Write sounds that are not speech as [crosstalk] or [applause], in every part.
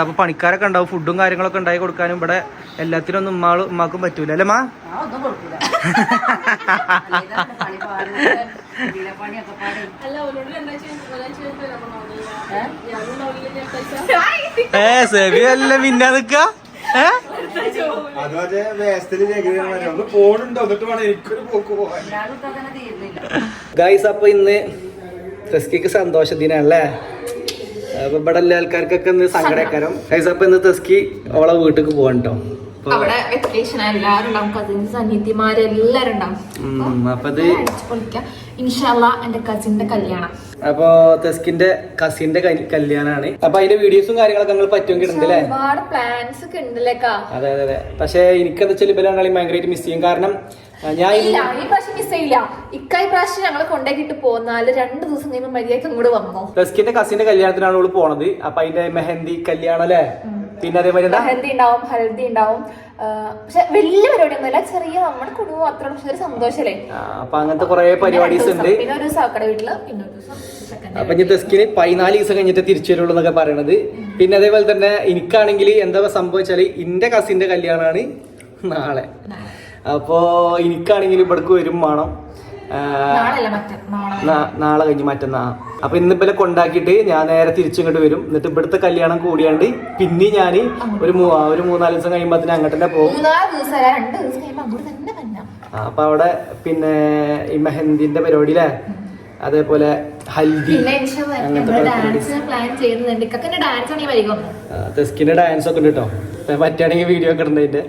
അപ്പൊ പണിക്കാരൊക്കെ ഉണ്ടാവും. ഫുഡും കാര്യങ്ങളൊക്കെ ഉണ്ടായി കൊടുക്കാനും ഇവിടെ എല്ലാത്തിനും ഒന്നും ഉമ്മാളും ഉമ്മാക്കും പറ്റൂല അല്ലേ മാ. [laughs] ഏ? സെവി അല്ല മിന്നാ നിക്ക? ഗൈസ് അപ്പൊ ഇന്ന് റെസ്കിക്ക് സന്തോഷ ദിനല്ലേ അപ്പൊ ഇവിടെ എല്ലാ ആൾക്കാർക്കൊക്കെ ഇന്ന് സങ്കടക്കരം അപ്പൊ ഇന്ന് തെസ്കി അവളെ വീട്ടിക്ക് പോകണ്ടോ കേട്ടോ അപ്പൊ അവിടെ വെക്കേഷൻ ഉണ്ടാവും. കസിൻസ് അനിയത്തിമാര് എല്ലാരും ഉണ്ടാവും. ഇൻഷാല്ല എന്റെ കസിന്റെ കല്യാണം. അപ്പൊ തെസ്കിന്റെ കസിന്റെ കല്യാണാണ്. അപ്പൊ അതിന്റെ വീഡിയോസും കാര്യങ്ങളൊക്കെ നിങ്ങൾ പറ്റും കിട്ടുന്നില്ലേ ഒരുപാട് പ്ലാൻസ് ഒക്കെ ഉണ്ടല്ലേക്കാ അതെ അതെ അതെ. പക്ഷെ എനിക്കെന്താ വെച്ചാൽ ഇവരാണെങ്കിൽ ഭയങ്കരമായിട്ട് മിസ് ചെയ്യും. കാരണം ഇല്ല ഈ പ്രാവശ്യം മിസ് ചെയ്യില്ല. ഇക്കായി പ്രാവശ്യം ഞങ്ങൾ കൊണ്ടാക്കിട്ട് പോന്നാൽ രണ്ടു ദിവസം കഴിയുമ്പോൾ മര്യാദയ്ക്ക് ഇങ്ങോട്ട് വന്നു. റസ്കിന്റെ കസിന്റെ കല്യാണത്തിനാണ് അവൾ പോണത്. അപ്പൊ അതിന്റെ മെഹന്തി കല്യാണം അല്ലേ? പിന്നെ അതേപോലെ മെഹന്തി ഉണ്ടാവും ഹൽദി ഉണ്ടാവും. പക്ഷെ വലിയ പരിപാടി ഒന്നുമില്ല ചെറിയ നമ്മുടെ കുടുംബം മാത്രം പക്ഷെ ഒരു സന്തോഷല്ലേ? അപ്പൊ അങ്ങനത്തെ കുറെ പരിപാടീസ് ഉണ്ട്. പിന്നെ ഒരു ദിവസം വീട്ടിൽ പിന്നെ ഒരു അപ്പൊ ഇനി തെസ്കിന് പതിനാല് ദിവസം കഴിഞ്ഞിട്ട് തിരിച്ചു വരുള്ളൂ എന്നൊക്കെ പറയണത്. പിന്നെ അതേപോലെ തന്നെ എനിക്കാണെങ്കിൽ എന്താ സംഭവിച്ചാൽ ഇന്റെ കസിന്റെ കല്യാണാണ് നാളെ. അപ്പോ എനിക്കാണെങ്കിൽ ഇവിടേക്ക് വരും വേണം. നാളെ. കഴിഞ്ഞ് മറ്റന്നാ. അപ്പൊ ഇന്നിപ്പോ കൊണ്ടാക്കിയിട്ട് ഞാൻ നേരെ തിരിച്ചിങ്ങോട്ട് വരും. എന്നിട്ട് ഇവിടുത്തെ കല്യാണം കൂടിയാണ്ട് പിന്നെ ഞാൻ ഒരു ഒരു മൂന്നാൽ ദിവസം കഴിയുമ്പോ അങ്ങോട്ട് തന്നെ പോകും. അപ്പൊ അവിടെ പിന്നെ ഈ മെഹന്തിന്റെ പരിപാടിയിലെ? അതേപോലെ ഹൽദി അങ്ങനത്തെ ഡാൻസ് ഒക്കെ ഉണ്ട് കേട്ടോ. പറ്റുകയാണെങ്കിൽ വീഡിയോ ഒക്കെ ഉണ്ട് പറ്റുകയാണെങ്കിൽ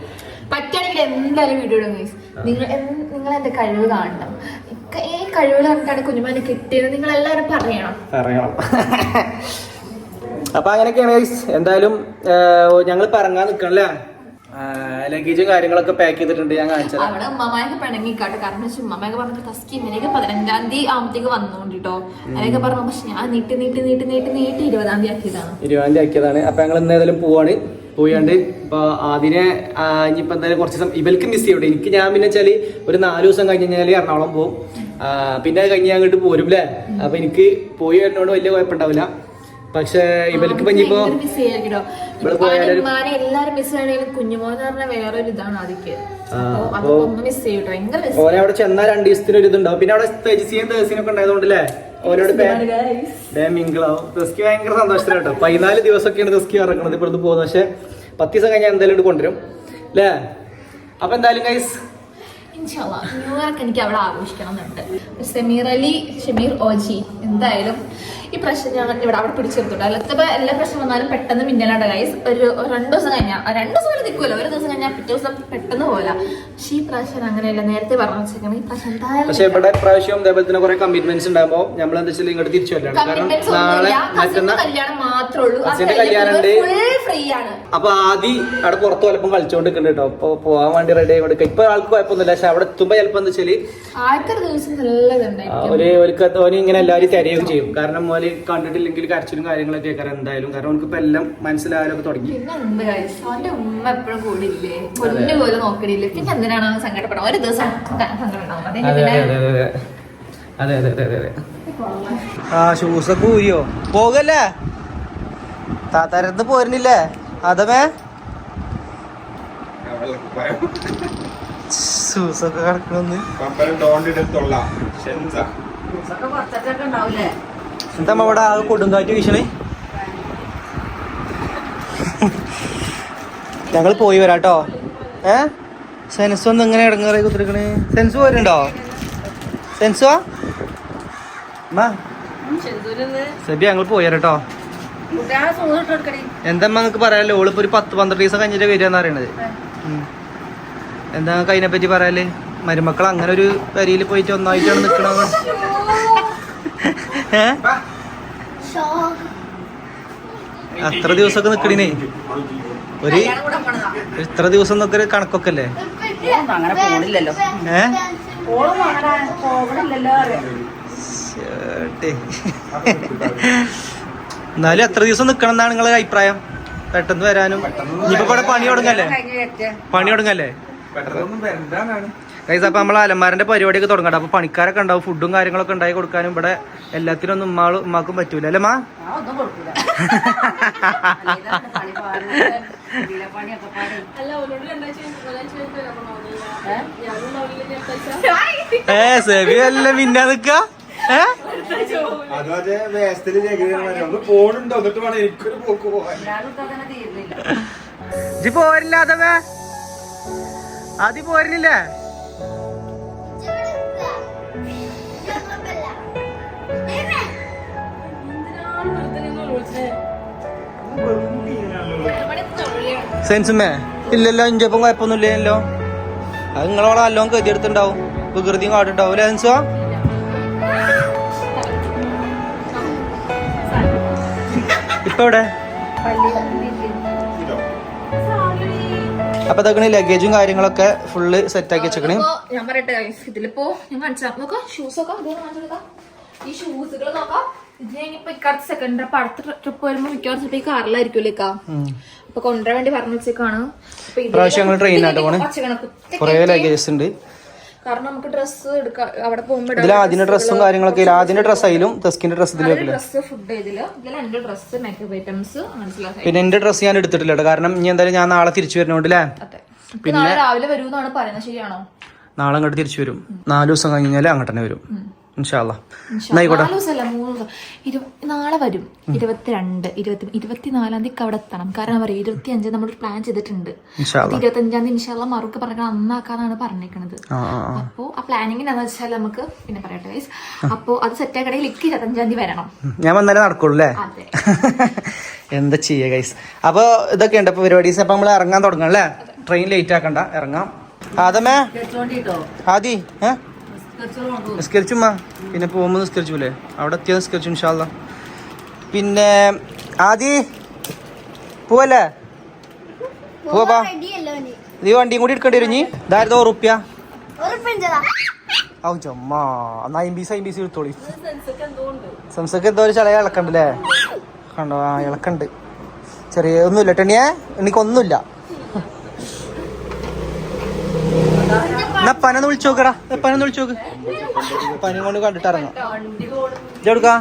എന്തായാലും വീഡിയോ ഇടും മീൻസ് നിങ്ങൾ നിങ്ങൾ എന്റെ കഴിവ് കാണണം. ഈ കഴിവുകൾ കണ്ടിട്ടാണ് കുഞ്ഞുമാനെ കിട്ടിയത്. നിങ്ങൾ എല്ലാവരും പറയണം. പറയണം. അപ്പൊ അങ്ങനെയൊക്കെയാണ് ഗൈസ് എന്തായാലും ഞങ്ങൾ പറങ്ങാൻ നിക്കണല്ലേ? ലഗേജും കാര്യങ്ങളൊക്കെ പാക്ക് ചെയ്തിട്ടുണ്ട്. ഞാൻ കാണിച്ചത്. അവിടെ ഉമ്മമായൊക്കെ പിണങ്ങിക്കാട്ടെ. കാരണം വെച്ചാൽ ഉമ്മമായൊക്കെ പറഞ്ഞു തസ്കി ഇങ്ങനെയൊക്കെ പതിനഞ്ചാം തീയതി ആകുമ്പത്തേക്ക് വന്നോണ്ടിട്ടോ. അങ്ങനെയൊക്കെ പറഞ്ഞു പക്ഷെ ഞാൻ നീട്ടി നീട്ടി നീട്ടി നീട്ടി നീട്ടി ഇരുപതാം തീയതി ആക്കിയതാണ്. ഇരുപതാം തീയതി ആക്കിയതാണ്. അപ്പൊ ഞങ്ങൾ ഇന്ന് ഏതായാലും പോവാണ്. പോയാണ്ട് ഇപ്പൊ അതിനെ ഇനിയിപ്പോ എന്തായാലും കുറച്ച് ദിവസം ഇവർക്ക് മിസ് ചെയ്യും എനിക്ക് ഞാൻ പിന്നെ വെച്ചാൽ ഒരു നാല് ദിവസം കഴിഞ്ഞ് കഴിഞ്ഞാൽ എറണാകുളം പോകും. പിന്നെ അത് കഴിഞ്ഞ് ഞാൻ അങ്ങോട്ട് പോരും അല്ലേ അപ്പൊ എനിക്ക് പോയി വരുന്നോണ്ട് വലിയ കുഴപ്പമുണ്ടാവില്ല പക്ഷെ ഇവർക്ക് ഇപ്പൊ ഇനിയിപ്പോ ഇവിടെ ഓനെ അവിടെ ചെന്നാൽ രണ്ടു ദിവസത്തിന് ഒരു ഇതുണ്ടാവും. പിന്നെ അവിടെ തെജിസിയും ഒക്കെ ഉണ്ടായതുകൊണ്ടല്ലേ? ഓരോട്. മിങ്കിളാവും. തെസ്കി ഭയങ്കര സന്തോഷത്തിലാണ് കേട്ടോ പതിനാല് ദിവസമൊക്കെയാണ് തെസ്കി ഇറങ്ങുന്നത് ഇപ്പൊ പോകുന്നത്. പക്ഷെ പത്ത് ദിവസം കഴിഞ്ഞാൽ എന്തായാലും കൊണ്ടുവരും. അല്ലേ അപ്പൊ എന്തായാലും ഗൈസ് ന്യൂ ഇയർക്ക് എനിക്ക് അവിടെ ആഘോഷിക്കണം എന്നുണ്ട് സെമീർ അലി ഷമീർ ഓജി എന്തായാലും ഈ പ്രശ്നം ഞാൻ ഇവിടെ അവിടെ പിടിച്ചെടുത്തോട്ടെ അല്ലാത്തപ്പോ എല്ലാ പ്രശ്നം വന്നാലും പെട്ടെന്ന് മിന്നലാണ്ട് ഗൈസ് ഒരു രണ്ടു ദിവസം കഴിഞ്ഞാൽ രണ്ട് ദിവസം വരെ നിൽക്കുമല്ലോ ഒരു ദിവസം കഴിഞ്ഞാൽ പിറ്റേ ദിവസം പെട്ടെന്ന് പോലെ പക്ഷേ ഈ പ്രാവശ്യം അങ്ങനെയല്ല. നേരത്തെ പറഞ്ഞു വെച്ചേക്കണം ഈ പ്രാവശ്യം പക്ഷെ ഇവിടെ പ്രാവശ്യം ഇതേപോലെ തന്നെ കുറെ കമ്മിറ്റ്മെന്റ്സ് ഉണ്ടാകുമ്പോൾ നമ്മൾ എന്താ വെച്ചാൽ ഇങ്ങോട്ട് തിരിച്ചു വരണം കാരണം നാളെ ഒന്നുമില്ല. കസിന്റെ മറ്റന്നാ കല്യാണം മാത്രമേ ഉള്ളൂ. കസിന്റെ കല്യാണം ഉണ്ട്. ഫുൾ ഫ്രീ ആണ്. അപ്പൊ ആദ്യം അവിടെ പുറത്ത് വലപ്പം കളിച്ചോണ്ട് കേട്ടോ. അപ്പൊ പോവാൻ വേണ്ടി റെഡി ആയി കൊടുക്കുക ഇപ്പൊ ആൾക്ക് കുഴപ്പമൊന്നുമില്ല. പക്ഷെ അവിടെ എത്തുമ്പോ ചിലപ്പോ എന്താ വെച്ചാൽ ആദ്യത്തെ ഒരു ദിവസം ഒരു ഓന് ഇങ്ങനെ എല്ലാവരും തിരയുകയും ചെയ്യും. കാരണം ഓന് കണ്ടിട്ടില്ലെങ്കിൽ കരച്ചിലും കാര്യങ്ങളൊക്കെ കേൾക്കാറ് എന്തായാലും കാരണം നമുക്ക് ഇപ്പൊ എല്ലാം മനസ്സിലായാലൊക്കെ തുടങ്ങി. പിന്നെ എന്ത് കഴിച്ചു അവന്റെ ഉമ്മ എപ്പോഴും കൂടിയില്ലേ പൊന്നു പോലെ നോക്കണില്ലേ? പിന്നെ എന്തിനാണ് അവൻ സങ്കടപ്പെടാം ഒരു ദിവസം സങ്കടം ഉണ്ടാവും അതെ അതെ അതെ അതെ. അതെ അതെ അതെ അതെ. ആ ഷൂസൊക്കെ ഊരിയോ? പോകല്ലേ? താത്താരത്ത് പോരുന്നില്ലേ? അതമേ? ഷൂസൊക്കെ കിടക്കണമെന്ന് എന്താ അവിടെ ആകെ കൊടുങ്കാറ്റ് വീശണേ? ഞങ്ങൾ പോയി വരാട്ടോ. ഏ? സെൻസ് ഒന്ന് എങ്ങനെ ഇടങ്ങാറായി കുത്തിരിക്കണേ. സെൻസ് പോരുണ്ടോ? സെൻസുവാ സെബി ഞങ്ങൾ പോയി വരാട്ടോ. എന്താ നിങ്ങൾക്ക് പറയാലോ ഓളിപ്പോ ഒരു പത്ത് പന്ത്രണ്ട് ദിവസം കഴിഞ്ഞിട്ട് വരിക എന്ന് പറയണത് എന്താ നിങ്ങൾക്ക് അതിനെ പറ്റി പറയാൽ മരുമക്കൾ അങ്ങനെ ഒരു വരിയിൽ പോയിട്ട് ഒന്നായിട്ടാണ് നിൽക്കണത് ഏ? അത്ര ദിവസമൊക്കെ നിക്കണേ ഒരു ഇത്ര ദിവസം നിക്കൊരു കണക്കൊക്കെ അല്ലേ അങ്ങനെ പോണില്ലല്ലോ. ഏ. എന്നാലും എത്ര ദിവസം നിക്കണം എന്നാണ് നിങ്ങളെ അഭിപ്രായം? പെട്ടെന്ന് വരാനും. ഇനിയിപ്പോ ഇവിടെ പണി തുടങ്ങല്ലേ. പണി തുടങ്ങല്ലേ? വരണ്ടാന്നാണ്. ഗൈസ് അപ്പൊ നമ്മൾ അലമാരന്റെ പരിപാടിയൊക്കെ തുടങ്ങട്ടെ. അപ്പൊ പണിക്കാരൊക്കെ ഉണ്ടാവും ഫുഡും കാര്യങ്ങളൊക്കെ ഉണ്ടായി കൊടുക്കാനും ഇവിടെ എല്ലാത്തിനും ഒന്നും ഉമ്മാളും ഉമ്മാക്കും പറ്റൂല അല്ലേ മാ. [laughs] ഏ? സെബി അല്ല പിന്നെ നിക്ക? ഏ? പോണുണ്ടോ? എന്നിട്ട് വേണം എനിക്കൊരു പോക്ക് ഇജ്ജ് പോരില്ല അതവേ? ആദ്യം പോരില്ലേ സെൻസുമേ ഇല്ലല്ലോ ഇഞ്ചപ്പം കുഴപ്പമൊന്നുമില്ലല്ലോ. അത് നിങ്ങളോടെ നല്ലോണം കരുതിയെടുത്തുണ്ടാവും വികൃതിയും കാട്ടുണ്ടാവും അല്ലേ സെൻസോ ഇപ്പൊ എവിടെ? അപ്പൊ ഇതൊക്കെ ലഗേജും കാര്യങ്ങളൊക്കെ ഫുള്ള് സെറ്റ് ആക്കി വെച്ചേക്കണ്. ഞാൻ പറയട്ടെ ഇതിലിപ്പോ ഞാൻ കാണിച്ചാ നോക്കാം ഷൂസ് ഒക്കെ ഈ ഷൂസുകൾ നോക്കാം. ഇത് ഞാനിപ്പോ ഇക്കാലത്ത് സെക്കൻഡ് അപ്പൊ അടുത്ത ട്രിപ്പ് വരുമ്പോ മിക്കവാറും ചിലപ്പോ ഈ കാറിലായിരിക്കുമല്ലേ അപ്പൊ കൊണ്ടുവരാൻ വേണ്ടി പറഞ്ഞു വെച്ചേക്കാണ്. പ്രാവശ്യം ഞങ്ങൾ കുറെ ലഗേജസ് പോണെ. കുറേ കയറ്റി. ഉണ്ട്. കാരണം നമുക്ക് ഡ്രസ്സ് എടുക്കാം അവിടെ പോകുമ്പോ ഇതിൽ ആദ്യന്റെ ഡ്രസ്സും കാര്യങ്ങളൊക്കെ ആദ്യത്തെ ഡ്രസ്സ് ആയാലും തെസ്കിന്റെ ഡ്രസ്സ് ഇതിലും വെക്കില്ല ഡ്രസ്സ് ഫുഡ് ഇതിൽ. ഇതിൽ എന്റെ ഡ്രസ്സ് മേക്കപ്പ് ഐറ്റംസ് മനസ്സിലാക്കി പിന്നെ എന്റെ ഡ്രസ്സ് ഞാൻ എടുത്തിട്ടില്ല കേട്ടോ. കാരണം ഇനി എന്തായാലും ഞാൻ നാളെ തിരിച്ചു വരുന്നോണ്ട് അല്ലേ ഇപ്പൊ നാളെ രാവിലെ വരൂന്നാണ് പറയുന്നത്. ശരിയാണോ? നാളെ അങ്ങോട്ട് തിരിച്ചു വരും. നാല് ദിവസം കഴിഞ്ഞാൽ അങ്ങോട്ട് തന്നെ വരും. നാളെ വരും. ഇരുപത്തിരണ്ട് ഇരുപത്തി ഇരുപത്തിനാലാം തീയതി അവിടെ എത്തണം. കാരണം പറയാം ഇരുപത്തി അഞ്ച് നമ്മൾ പ്ലാൻ ചെയ്തിട്ടുണ്ട് ഇരുപത്തി അഞ്ചാം തീയതി ഇൻഷാല്ല മറുക്ക് പറഞ്ഞ അന്നാക്കാന്നാണ് പറഞ്ഞേക്കണത്. അപ്പോ ആ പ്ലാനിങ് എന്താ വെച്ചാൽ നമുക്ക് പിന്നെ പറയട്ടെ guys. അപ്പോ അത് സെറ്റ് ആക്കണമെങ്കിൽ ലിക്ക് ഇരുപത്തഞ്ചാം തീയതി വരണം. ഞാൻ വന്നാലേ നടക്കുള്ളൂ അല്ലേ? [laughs] എന്താ ചെയ്യുക ഗൈസ് അപ്പൊ ഇതൊക്കെ ഉണ്ട്. അപ്പൊ പരിപാടീസ് അപ്പൊ നമ്മൾ ഇറങ്ങാൻ തുടങ്ങണം അല്ലേ? ട്രെയിൻ ലേറ്റ് ആക്കണ്ട. ഇറങ്ങാം. ആദമേ? ആദി ഏ? നിസ്കരിച്ചുമ്മ പിന്നെ പോകുമ്പോൾ നിസ്കരിച്ചുല്ലേ അവിടെ എത്തിയാൽ നിസ്കരിച്ചു ഇൻഷാല്ല പിന്നെ ആദി പോവല്ലേ? പോവാ. നീ വണ്ടിയും കൂടി എടുക്കേണ്ടി വരും നീ ഇതായിരുന്നു ഉറുപ്പ്യ. ഔ ചമ്മ എന്നാ അമ്പീസ് അമ്പീസ് എടുത്തോളി. സംസക്ക് എന്തോ ഒരു ചെറിയ ഇളക്കണ്ടല്ലേ കണ്ടോ ആ ഇളക്കണ്ട്. ചെറിയ ഒന്നുമില്ല ടെണിയെ എനിക്കൊന്നുമില്ല എന്നാ പനന്ന് വിളിച്ചു നോക്കടാ. പനന്ന് വിളിച്ചു നോക്ക്. പനി കൊണ്ട് കണ്ടിട്ട് ഇറങ്ങാം ഇതെടുക്കാ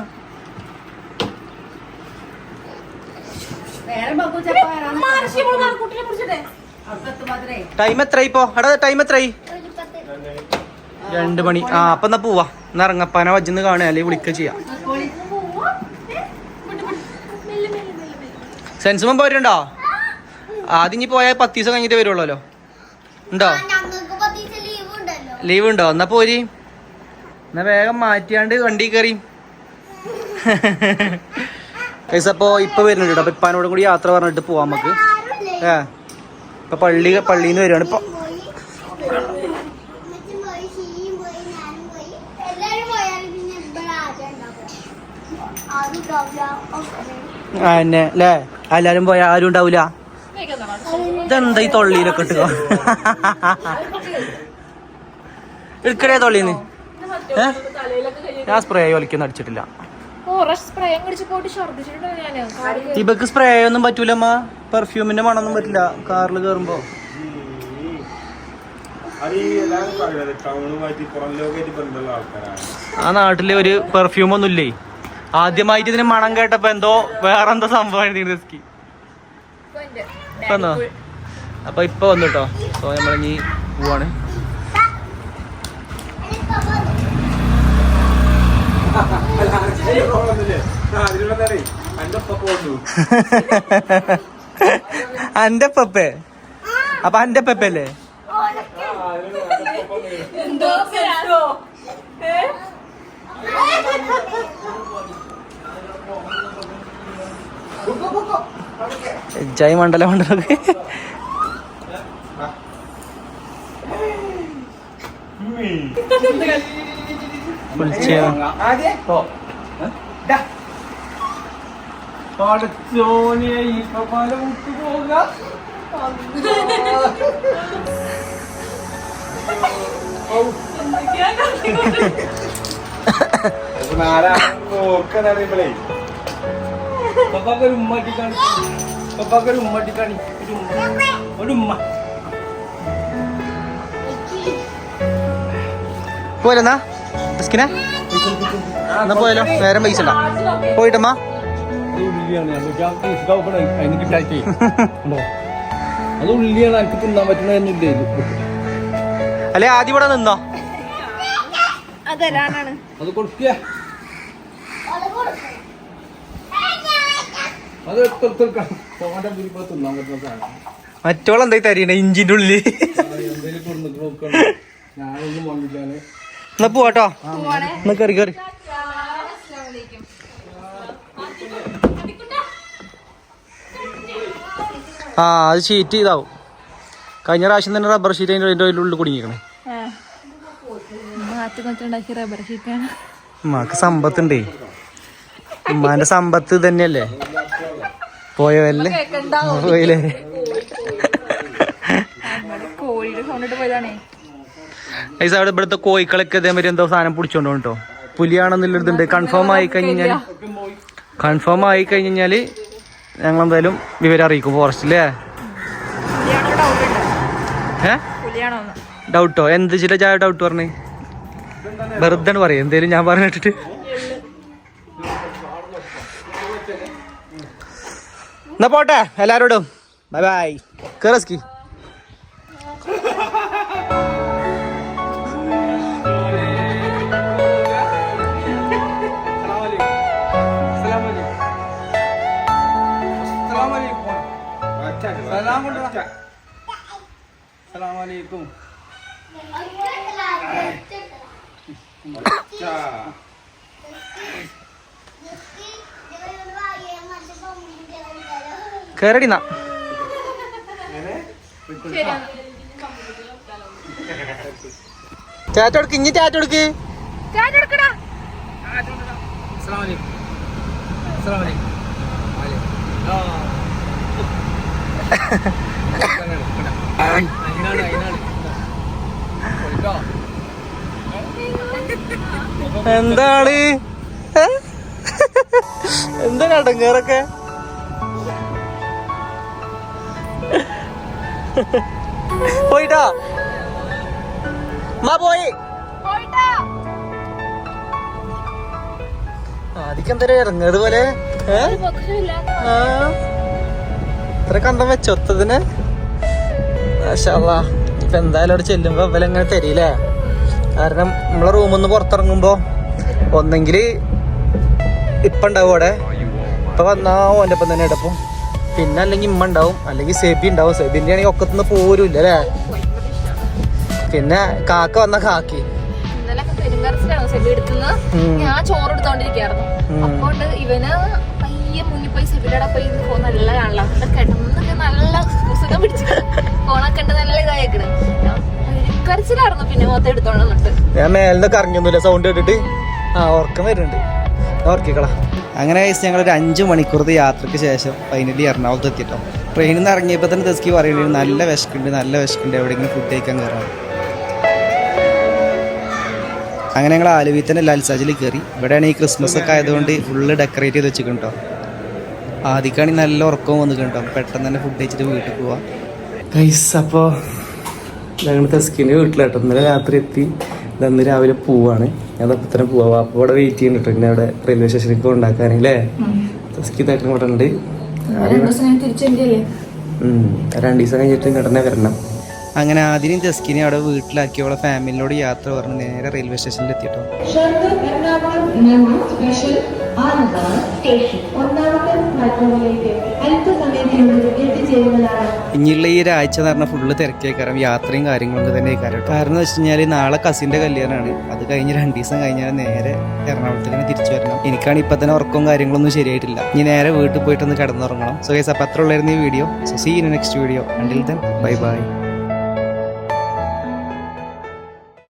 ടൈം എത്ര ഇപ്പോ? എടാ ടൈം എത്രയായി രണ്ട് മണി. ആ അപ്പൊ എന്നാ പോവാ. എന്നാ ഇറങ്ങപ്പാന വജ്ജന്ന് കാണുക അല്ലെങ്കിൽ വിളിക്കുക ചെയ്യാം. സെൻസുമൻ പോരുണ്ടോ ആദ്യം ഇനി പോയാൽ പത്ത് ദിവസം കഴിഞ്ഞിട്ട് വരുള്ളൂല്ലോ. ഉണ്ടോ? ലീവ് ഉണ്ടോ എന്നാ പോരി. എന്നാ വേഗം മാറ്റിയാണ്ട് വണ്ടി കയറി. പൈസ അപ്പോ ഇപ്പൊ വരുന്നുണ്ട് കേട്ടോ അപ്പൊ ഇപ്പാനോടും കൂടി യാത്ര പറഞ്ഞിട്ട് പോവാം നമുക്ക്. ഏ. ഇപ്പൊ പള്ളി പള്ളിന്ന് വരുവാണ് ഇപ്പൊ. ആ എന്നെ അല്ലേ എല്ലാരും പോയാ ആരും ഉണ്ടാവൂല? ഇതെന്താ ഈ തൊള്ളിയിലൊക്കെ ഇട്ടുക എടുക്കടേ തൊള്ളിന്ന് ഏ? ഞാൻ സ്പ്രേ ഒലിക്കൊന്നും അടിച്ചിട്ടില്ല. ഇവക്ക് സ്പ്രേ ഒന്നും പറ്റൂലമ്മ പെർഫ്യൂമിന്റെ മണമൊന്നും പറ്റില്ല. കാറിൽ കയറുമ്പോ ആ നാട്ടിൽ ഒരു പെർഫ്യൂം ഒന്നും ഇല്ലേ ആദ്യമായിട്ട് ഇതിന് മണം കേട്ടപ്പോ എന്തോ വേറെന്തോ സംഭവം റിസ്കി വന്നോ അപ്പൊ ഇപ്പൊ വന്നു കേട്ടോ സോ നമ്മളിനി പോവാണ് അതിനുള്ളതേ എന്റെ ഒപ്പം പോകുന്നു [laughs] അന്റെ പെപ്പേ അപ്പൊ അന്റെ പപ്പല്ലേ ജയ് മണ്ഡല. [laughs] മണ്ഡലൊക്കെ വിളിച്ചോ പടച്ചോനെ ഈ പല മുട്ടു പോക. നോക്കാനറിയുമ്പോഴേ പപ്പാക്കൊരു ഉമ്മട്ടി കാണി പപ്പാക്കൊരു ഉമ്മട്ടി കാണി ഒരു ഉമ്മ. ഒരു ഉമ്മ. പോയല്ലെന്നാ ബസ്കിനെ എന്നാ പോയാലോ? നേരം പൈസ ഇല്ല പോയിട്ടമ്മ. അത് ഉള്ളിയാണ് എനിക്ക് തിന്നാൻ അല്ലെ ആദ്യം ഇവിടെ നിന്നോ? അത് കൊടുക്കുക അത് എടുത്തെടുത്തെടുക്കാം തോന്റെ മുരിപ്പോ തിന്നാൻ പറ്റുന്ന സാധനം. മറ്റോളം എന്തായി തരീണ ഇഞ്ചിന്റെ ഉള്ളിൽ ഞാനൊന്നും എന്നാ പോവാട്ടോ. എന്നാ കറി കറി. ആ അത് ഷീറ്റ് ഇതാവും കഴിഞ്ഞ പ്രാവശ്യം തന്നെ റബ്ബർ ഷീറ്റ് അതിന്റെ അതിന്റെ ഉള്ളിൽ കുടുങ്ങിയിരിക്കണേ ഉമ്മാക്ക് സമ്പത്തുണ്ടേ. ഉമ്മാന്റെ സമ്പത്ത് തന്നെയല്ലേ പോയവല്ലേ? പോയില്ലേ? കോഴിയുടെ സൗണ്ട് ഇട്ട് പോയതാണേ. ഐസ് അവിടെ ഇവിടുത്തെ കോഴിക്കളൊക്കെ ഇതേമാതിരി എന്തോ സാധനം പിടിച്ചോണ്ട് കേട്ടോ പുലിയാണെന്നുള്ളതുണ്ട് കൺഫേം ആയി കഴിഞ്ഞാൽ കൺഫേം ആയി കഴിഞ്ഞാൽ ഞങ്ങൾ എന്തായാലും വിവരം അറിയിക്കും ഫോറസ്റ്റില്ലേ ഏ? ഡൗട്ടോ എന്ത് ചില ചായ ഡൗട്ട് പറഞ്ഞേ? വെറുതെ പറയും എന്തേലും ഞാൻ പറഞ്ഞിട്ടിട്ട് എന്നാ പോട്ടെ എല്ലാരോടും. ബൈ ബൈ കേറസ്കി സലാമലൈക്കും കേറടിന്നാ. ടാറ്റ കൊടുക്ക് ഇനി ടാറ്റ കൊടുക്ക് എന്താണ്? എന്താ കടങ്ങേറൊക്കെ പോയിട്ടാ? മാ പോയി. ആദ്യം എന്താ ഇറങ്ങത് പോലെ? ഏ? ആ. ഇത്ര കണ്ടം വെച്ചൊത്തതിന് മാഷാല്ലാ. ഇപ്പൊ എന്തായാലും അവിടെ ചെല്ലുമ്പോ ഇവലെങ്ങനെ തരില്ലേ? കാരണം നമ്മളെ റൂമിൽ നിന്ന് പുറത്തിറങ്ങുമ്പോ ഒന്നെങ്കിൽ ഇപ്പൊ ഉണ്ടാവും അവിടെ. ഇപ്പൊ വന്നാ ഓന്റെ ഒപ്പം തന്നെ എടുപ്പം പിന്നെ അല്ലെങ്കിൽ ഇമ്മ ഉണ്ടാവും. അല്ലെങ്കിൽ സെബി ഉണ്ടാവും. സെബിന്റെ ആണെങ്കിൽ ഒക്കത്തുനിന്ന് പോരൂല്ല അല്ലേ? പിന്നെ കാക്ക വന്ന കാക്കി. ഞാൻ ചോറ് എടുത്തോണ്ടിരിക്കായിരുന്നു. അപ്പോണ്ട് ഇവന് പയ്യെ പോയി നല്ല കാണല കിടന്നൊക്കെ നല്ല സുഖം പിടിച്ചു നല്ല പിന്നെ മൊത്തം എടുത്തോണ്ട് ഞാൻ മേലിന്ന് കറങ്ങിയൊന്നുമില്ല സൗണ്ട് കേട്ടിട്ട്. ആ ഉറക്കം വരുന്നുണ്ട്. ഓർക്കിക്കളാ അങ്ങനെ ഞങ്ങൾ ഒരു അഞ്ച് മണിക്കൂറത്തെ യാത്രയ്ക്ക് ശേഷം ഫൈനലി എറണാകുളത്ത് എത്തിട്ടോ. ട്രെയിനിൽ നിന്ന് ഇറങ്ങിയപ്പോൾ തന്നെ ദസ്കി പറയുന്നത് നല്ല വിശക്കുണ്ട് നല്ല വിശക്കുണ്ട് എവിടെയെങ്കിലും ഫുഡ് കഴിക്കാൻ കയറണം അങ്ങനെ ഞങ്ങൾ ആലുവി തന്നെ ലാൽസാജിൽ കയറി ഇവിടെയാണ് ഈ ക്രിസ്മസ് ഒക്കെ ആയതുകൊണ്ട് ഫുള്ള് ഡെക്കറേറ്റ് ചെയ്ത് വെച്ചിട്ടുണ്ടോ ആദ്യക്കാണെങ്കിൽ നല്ല ഉറക്കവും വന്നിട്ടുണ്ടോ പെട്ടെന്ന് തന്നെ ഫുഡ് കഴിച്ചിട്ട് വീട്ടിൽ പോവാം. ഗൈസ് അപ്പോൾ ഞങ്ങൾ തെസ്കിന്റെ വീട്ടിലാട്ടോ. ഇന്നലെ രാത്രി എത്തി. ഇന്ന് രാവിലെ പോവാണ്. ഞാൻ അപ്പം തന്നെ പോവാം. അപ്പോൾ ഇവിടെ വെയിറ്റ് ചെയ്യുന്നുണ്ട് ഇങ്ങനെ അവിടെ റെയിൽവേ സ്റ്റേഷനിൽ കൊണ്ടാക്കാനല്ലേ തെസ്കി തേട്ടൻ ഇവിടെ ഉണ്ട്. രണ്ട് ദിവസം കഴിഞ്ഞിട്ട് ഇങ്ങോട്ട് വരണം. അങ്ങനെ ആദ്യം ജസ്കിനെ അവിടെ വീട്ടിലാക്കി. അവളെ ഫാമിലിയോട് യാത്ര പറഞ്ഞ് നേരെ റെയിൽവേ സ്റ്റേഷനിൽ എത്തിയിട്ടോ ആനന്ദാണ് സ്റ്റേഷൻ. ഒന്നാമത്തെ ഇനിയുള്ള ഈ ഒരാഴ്ച എന്ന് പറഞ്ഞാൽ ഫുള്ള് തിരക്കേക്കാരം. യാത്രയും കാര്യങ്ങളൊക്കെ തന്നെ കാരണം കാരണം എന്ന് വെച്ച് കഴിഞ്ഞാൽ നാളെ കസിന്റെ കല്യാണമാണ് അത് കഴിഞ്ഞ് രണ്ട് ദിവസം കഴിഞ്ഞാൽ നേരെ എറണാകുളത്തേക്ക് തിരിച്ചു വരണം. എനിക്കാണ് ഇപ്പം തന്നെ ഉറക്കവും കാര്യങ്ങളൊന്നും ശരിയായിട്ടില്ല. ഇനി നേരെ വീട്ടിൽ പോയിട്ടൊന്ന് കിടന്നുറങ്ങണം. സോ ഗൈസ് അപ്പം അത്ര ഉള്ളായിരുന്നു ഈ video so see in next video until then bye bye